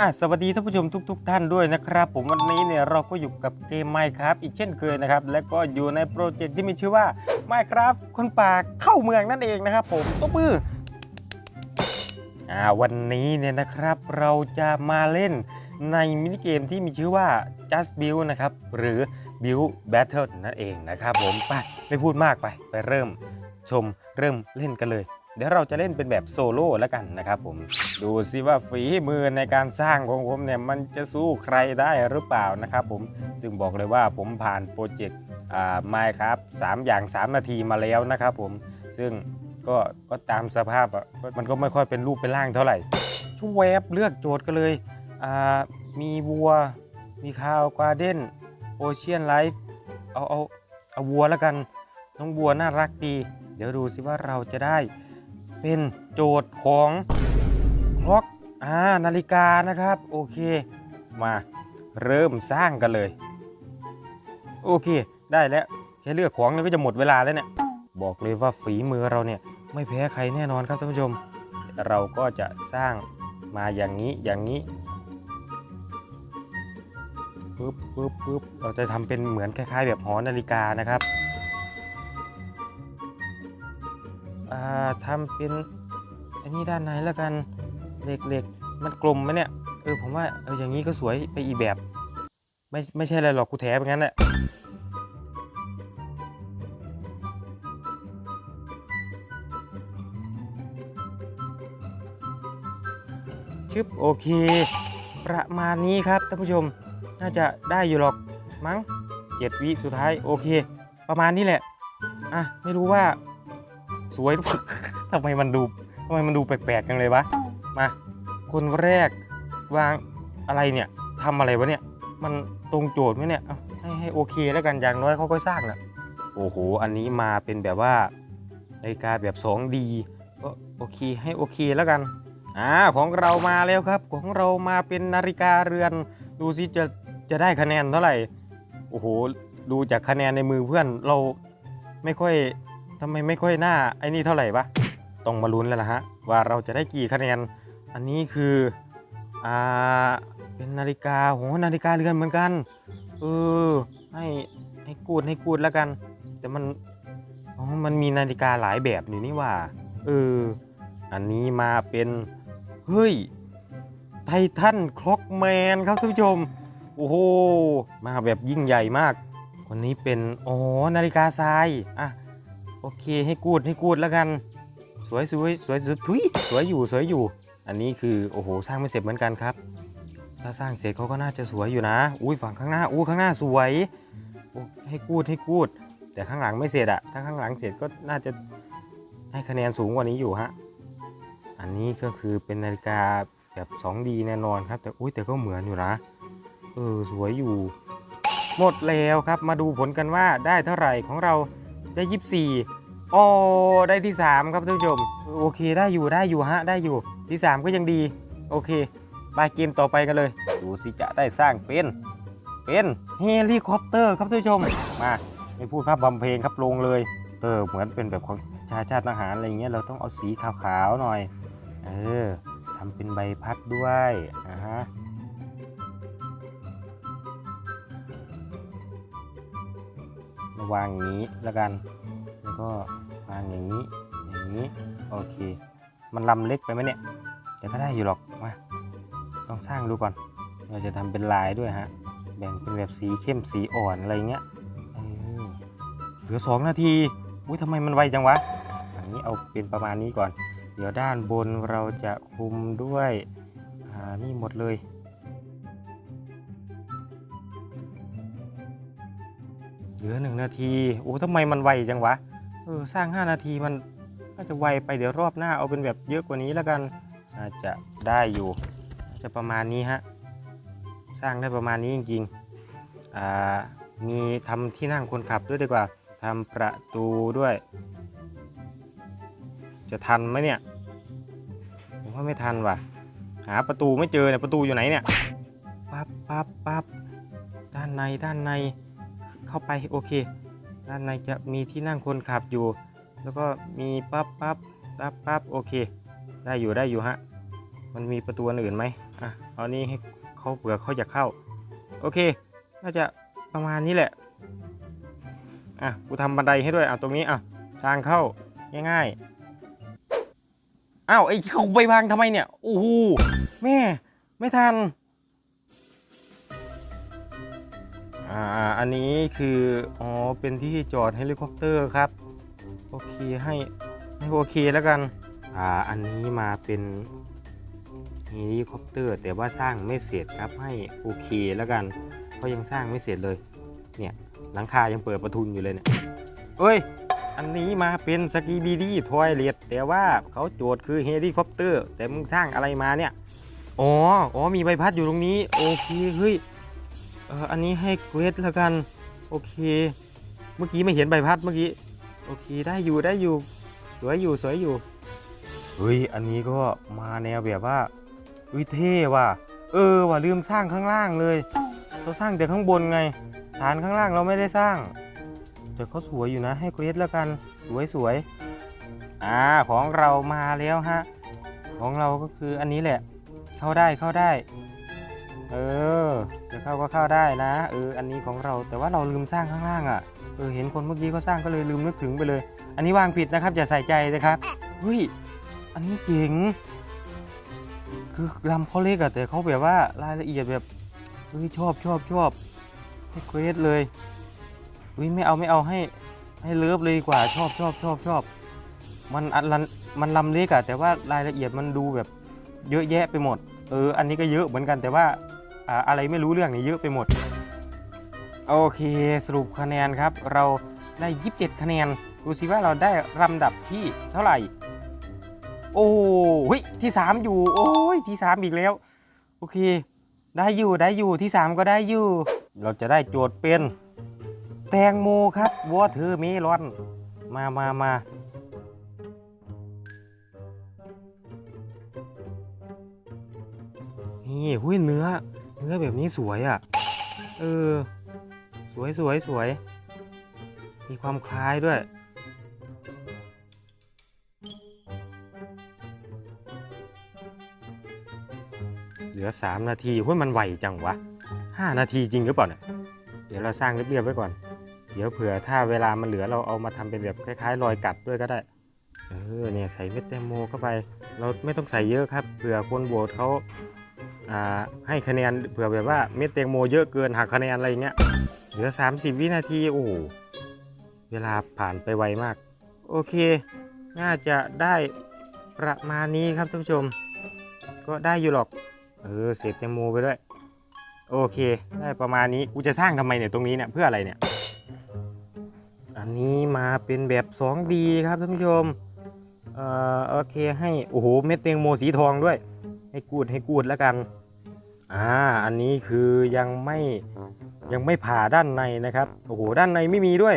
อะสวัสดีท่านผู้ชมทุกๆท่านด้วยนะครับ ผมวันนี้เนี่ยเราก็อยู่กับเกม Minecraft อีกเช่นเคยนะครับ และก็อยู่ในโปรเจกต์ที่มีชื่อว่า Minecraft คนป่าเข้าเมืองนั่นเองนะครับ ผมตบมืออ่าวันนี้เนี่ยนะครับเราจะมาเล่นในมินิเกมที่มีชื่อว่า Just Build นะครับ หรือ Build Battle นั่นเองนะครับ ผมไปไม่พูดมากไปไปเริ่มชมเริ่มเล่นกันเลย เดี๋ยวเราจะเล่นเป็นแบบโซโล่แล้วกันนะครับผม ดูซิว่าฝีมือในการสร้างของผมเนี่ยมันจะสู้ใครได้หรือเปล่านะครับผม ซึ่งบอกเลยว่าผมผ่านโปรเจกต์ไมครับสามอย่าง 3 นาทีมาแล้วนะครับผม ซึ่งก็ก็ตามสภาพอะมันก็ไม่ค่อยเป็นรูปเป็นร่างเท่าไหร่ช่วยแวบเลือกโจทย์กันเลย มีวัว มีคาวกวาเดนโอเชียนไลฟ์เอาเอาเอาวัวแล้วกัน น้องวัวน่ารักดี เดี๋ยวดูซิว่าเราจะได้ เป็นโจทย์ของคล็อกอ่านาฬิกานะครับ โอเค มาเริ่มสร้างกันเลย โอเค ได้แล้วแค่เลือกของเนี่ยก็จะหมดเวลาแล้วเนี่ย บอกเลยว่าฝีมือเราเนี่ยไม่แพ้ใครแน่นอนครับท่านผู้ชม เราก็จะสร้างมาอย่างนี้อย่างนี้ปึ๊บปึ๊บปึ๊บเราจะทำเป็นเหมือนคล้าย ๆ แบบหอนาฬิกานะครับ ทำเป็นอันนี้ด้านในแล้วกันเหล็กๆมันกลมไหมเนี่ยเออผมว่าเอออย่างนี้ก็สวยไปอีกแบบ ไม่ไม่ใช่อะไรหรอกกูแถไปงั้นแหละชึบโอเค ประมาณนี้ครับท่านผู้ชมน่าจะได้อยู่หรอกมั้งเจ็ดวิสุดท้ายโอเค ประมาณนี้แหละอะไม่รู้ว่า สวย ทำไมมันดูทำไมมันดูแปลกๆจังเลยวะ มา คนแรกวางอะไรเนี่ยทำอะไรวะเนี่ย มันตรงโจทย์ไหมเนี่ยให้ให้โอเคแล้วกันอย่างน้อยเขาก็สร้างนะโอ้โห อันนี้มาเป็นแบบว่านาฬิกาแบบ 2D ก็โอเคให้โอเคแล้วกัน อ่าของเรามาแล้วครับ ของเรามาเป็นนาฬิกาเรือน ดูสิจะจะได้คะแนนเท่าไหร่ โอ้โห ดูจากคะแนนในมือเพื่อนเราไม่ค่อย ทำไมไม่ค่อยหน้าไอ้นี่เท่าไหร่ปะต้องมาลุ้นแล้วนะฮะว่าเราจะได้กี่คะแนน อันนี้คืออ่าเป็นนาฬิกาโหนาฬิกาเรือนเหมือนกันเออให้ให้กูดให้กูดแล้วกัน แต่มันอ๋อมันมีนาฬิกาหลายแบบนี่นี่ว่าเอออันนี้มาเป็นเฮ้ยไททันคล็อกแมนครับท่านผู้ชมโอ้โหมาแบบยิ่งใหญ่มากวันนี้เป็นอ๋อนาฬิกาทรายอะ โอเคให้กูดให้กูดแล้วกันสวยสวยสวยสวยทุยสวยอยู่สวยอยู่ อันนี้คือโอ้โหสร้างไม่เสร็จเหมือนกันครับ ถ้าสร้างเสร็จเขาก็น่าจะสวยอยู่นะ อุ้ยฝั่งข้างหน้าอู้ข้างหน้าสวยโอ้ให้กูดให้กูด แต่ข้างหลังไม่เสร็จอะถ้าข้างหลังเสร็จก็น่าจะให้คะแนนสูงกว่านี้อยู่ฮะอันนี้ก็คือเป็นนาฬิกาแบบ 2D แน่นอนครับ แต่อุ้ยแต่ก็เหมือนอยู่นะเออสวยอยู่ หมดแล้วครับมาดูผลกันว่าได้เท่าไหร่ของเรา ได้ยี่สี่อ๋อได้ที่ 3 ครับท่านผู้ชม โอเคได้อยู่ได้อยู่ฮะได้อยู่ที่ 3 ก็ยังดี โอเคไปเกมต่อไปกันเลย ดูสิจะได้สร้างเป็น เป็นเฮลิคอปเตอร์ครับท่านผู้ชม มาไม่พูดภาพบำเพลงครับลงเลยเออเหมือนเป็นแบบของชาชาติทหารอะไรเงี้ยเราต้องเอาสีขาวๆหน่อย เออทำเป็นใบพัดด้วยอ่าฮะ วางอย่างนี้แล้วกัน แล้วก็วางอย่างนี้ อย่างนี้ โอเค มันลำเล็กไปไหมเนี่ย แต่ก็ได้อยู่หรอก มาต้องสร้างดูก่อน เราจะทำเป็นลายด้วยฮะ แบ่งเป็นแบบสีเข้มสีอ่อนอะไรเงี้ยเออเหลือสองนาที อุ้ยทำไมมันไวจังวะอันนี้เอาเป็นประมาณนี้ก่อน เดี๋ยวด้านบนเราจะคุมด้วย อ่า นี่หมดเลย เหลือหนึ่งนาที โอ้ทำไมมันไวจังวะ เออ สร้าง 5 นาทีมันน่าจะไวไปเดี๋ยวรอบหน้าเอาเป็นแบบเยอะกว่านี้แล้วกัน น่าจะได้อยู่ จะประมาณนี้ฮะ สร้างได้ประมาณนี้จริงๆ อ่า มีทำที่นั่งคนขับด้วยดีกว่าทำประตูด้วย จะทันไหมเนี่ย ผมว่าไม่ทันว่ะ หาประตูไม่เจอเนี่ย ประตูอยู่ไหนเนี่ย ปั๊บปั๊บปั๊บด้านใน ด้านใน เข้าไปโอเค ด้านในจะมีที่นั่งคนขับอยู่ แล้วก็มีปั๊บปั๊บปั๊บปั๊บโอเค ได้อยู่ได้อยู่ฮะ มันมีประตูอันอื่นไหมอะเอานี้ให้เขาเผื่อเขาอยากเข้า โอเค น่าจะประมาณนี้แหละ อะ กูทำบันไดให้ด้วย อะ ตรงนี้ อะสร้างเข้า ง่ายๆ อ้าว ไอ้เขาไปวางทำไมเนี่ย โอ้โห แม่ ไม่ทัน อ่าอันนี้คือ อ๋อ เป็นที่จอดเฮลิคอปเตอร์ครับ โอเคให้ให้โอเคแล้วกัน อ่า อันนี้มาเป็นเฮลิคอปเตอร์ แต่ว่าสร้างไม่เสร็จครับให้โอเคแล้วกันเขายังสร้างไม่เสร็จเลย เนี่ยหลังคายังเปิดประทุนอยู่เลยเนี่ยเอ้ย อันนี้มาเป็นสกีบีดี้ทอยเลตแต่ว่าเขาโจทย์คือเฮลิคอปเตอร์ แต่มึงสร้างอะไรมาเนี่ย อ๋อ อ๋อ มีใบพัดอยู่ตรงนี้ โอเค เฮ้ย เอออันนี้ให้เกรดแล้วกัน โอเค เมื่อกี้ไม่เห็นใบพัดเมื่อกี้ โอเค ได้อยู่ได้อยู่ สวยอยู่สวยอยู่ เฮ้ย อันนี้ก็มาแนวแบบว่าอุ้ยเท่ว่ะ เออว่ะลืมสร้างข้างล่างเลย เราสร้างแต่ข้างบนไง ฐานข้างล่างเราไม่ได้สร้าง แต่เขาสวยอยู่นะ ให้เกรดแล้วกัน สวยสวยอ่าของเรามาแล้วฮะ ของเราก็คืออันนี้แหละ เข้าได้เข้าได้ เออจะเข้าก็เข้าได้นะเอออันนี้ของเราแต่ว่าเราลืมสร้างข้างล่างอะเออเห็นคนเมื่อกี้เขาสร้างก็เลยลืมนึกถึงไปเลย อันนี้วางผิดนะครับอย่าใส่ใจนะครับเฮ้ยอันนี้เจ๋งคือลำเขาเล็กอะแต่เขาแบบว่ารายละเอียดแบบเฮ้ยชอบชอบชอบให้เกรดเลยเฮ้ยไม่เอาไม่เอาให้ให้เลิฟเลยกว่าชอบชอบชอบชอบมันอันลันมันลำเล็กอะแต่ว่ารายละเอียดมันดูแบบเยอะแยะไปหมด เออ อันนี้ก็เยอะเหมือนกันแต่ว่า อะไรไม่รู้เรื่องนี่เยอะไปหมด โอเคสรุปคะแนนครับ เราได้ 27 คะแนน ดูสิว่าเราได้ลำดับที่เท่าไหร่ โอ้เฮ้ยที่ 3 อยู่ โอ้ยที่ 3 อีกแล้ว โอเค ได้อยู่ได้อยู่ที่ 3 ก็ได้อยู่ เราจะได้โจทย์เป็น แตงโมครับวอเทอร์เมลอน มามามานี่หุ้ยเนื้อ เนื้อแบบนี้สวยอะ เออ สวยสวยสวย มีความคล้ายด้วย เหลือ 3 นาทีเฮ้ยมันไวจังวะ 5 นาทีจริงหรือเปล่าเนี่ย เดี๋ยวเราสร้างเรียบๆไว้ก่อน เดี๋ยวเผื่อถ้าเวลามันเหลือเราเอามาทำเป็นแบบคล้ายๆรอยกัดด้วยก็ได้ เออเนี่ยใส่เม็ดแตงโมเข้าไป เราไม่ต้องใส่เยอะครับ เผื่อคนโหวตเขา ให้คะแนนเผื่อแบบว่าเม็ดแตงโมเยอะเกินหักคะแนนอะไรอย่างเงี้ยเหลือ 30 วินาทีโอ้โหเวลาผ่านไปไวมาก โอเค น่าจะได้ประมาณนี้ครับท่านผู้ชม ก็ได้อยู่หรอก เออเศษแตงโมไปด้วย โอเค ได้ประมาณนี้กูจะสร้างทำไมเนี่ยตรงนี้เนี่ยเพื่ออะไรเนี่ย อันนี้มาเป็นแบบ 2D ครับท่านผู้ชมเอ่อโอเคให้โอ้โหเม็ดแตงโมสีทองด้วย ให้กูดให้กูดแล้วกัน อ่า อันนี้คือยังไม่ยังไม่ผ่าด้านในนะครับ โอ้โห ด้านในไม่มีด้วย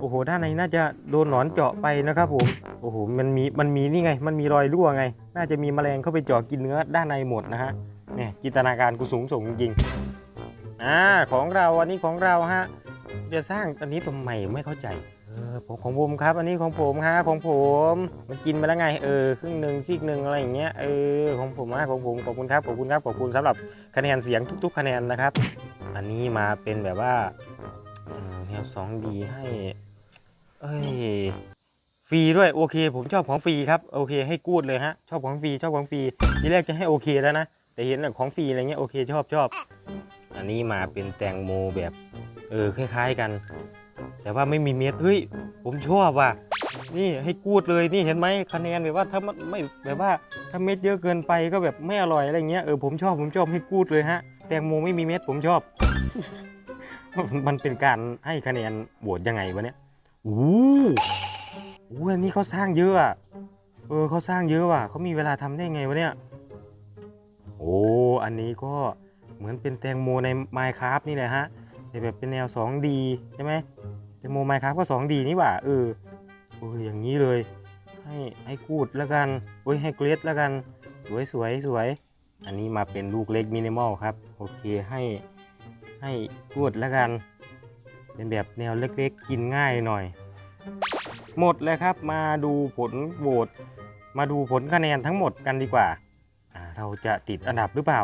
โอ้โห ด้านในน่าจะโดนหนอนเจาะไปนะครับผม โอ้โห มันมี มันมีนี่ไง มันมีรอยรั่วไง น่าจะมีแมลงเข้าไปเจาะกินเนื้อด้านในหมดนะฮะ เนี่ย จินตนาการกูสูงส่งจริงอ่า ของเรา อันนี้ของเราฮะ จะสร้างอันนี้ทำไมไม่เข้าใจ เออผมของผมครับ อันนี้ของผมฮะของผมมันกินไปแล้วไงเออครึ่งหนึ่งซีกหนึ่งอะไรอย่างเงี้ยเออของผมฮะของผมขอบคุณครับขอบคุณครับขอบคุณสำหรับคะแนนเสียงทุก ๆ คะแนนนะครับ อันนี้มาเป็นแบบว่าอืมแนว 2D ให้ เอ้ยฟรีด้วยโอเค ผมชอบของฟรีครับโอเค ให้กูดเลยฮะชอบของฟรีชอบของฟรีทีแรกจะให้โอเคแล้วนะแต่เห็นแบบของฟรีอะไรเงี้ยโอเคชอบชอบอันนี้มาเป็นแตงโมแบบ เออคล้าย ๆ กัน แต่ว่าไม่มีเม็ดเฮ้ยผมชอบว่ะนี่ให้กูดเลยนี่เห็นไหมคะแนนแบบว่าถ้ามันไม่แบบว่าถ้าเม็ดเยอะเกินไปก็แบบไม่อร่อยอะไรเงี้ยเออผมชอบผมชอบให้กูดเลยฮะแตงโมไม่มีเม็ดผมชอบ มันเป็นการให้คะแนนโหวตยังไงวะเนี่ยโอ้โหอันนี้เขาสร้างเยอะอะเออเขาสร้างเยอะว่ะเขามีเวลาทำได้ไงวะเนี่ยโอ้อันนี้ก็เหมือนเป็นแตงโมใน Minecraft นี่แหละฮะแต่แบบเป็นแนว 2D ใช่ไหม แตงโม Minecraft ก็ 2D นี่หว่าเออโอ้ยอย่างนี้เลย ให้ให้กูดแล้วกันโอ้ยให้เกรดแล้วกัน สวยสวยสวย อันนี้มาเป็นลูกเล็กมินิมอลครับโอเคให้ให้กูดแล้วกัน เป็นแบบแนวเล็กๆกินง่ายหน่อย หมดเลยครับมาดูผลโหวตมาดูผลคะแนนทั้งหมดกันดีกว่าเราจะติดอันดับหรือเปล่า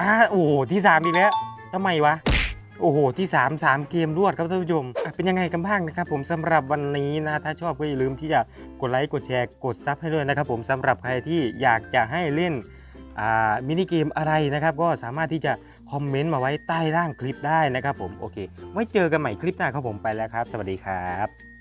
อ่าโอ้ที่สามอีกแล้วทำไมวะ โอ้โห ที่ 3 3 เกมรวดครับท่านผู้ชมเป็นยังไงกันบ้างนะครับผมสำหรับวันนี้นะถ้าชอบก็อย่าลืมที่จะกดไลค์กดแชร์กดซับให้ด้วยนะครับผมสำหรับใครที่อยากจะให้เล่นมินิเกมอะไรนะครับ ก็สามารถที่จะคอมเมนต์มาไว้ใต้ล่างคลิปได้นะครับผมโอเค ไว้เจอกันใหม่คลิปหน้าครับผมไปแล้วครับ สวัสดีครับ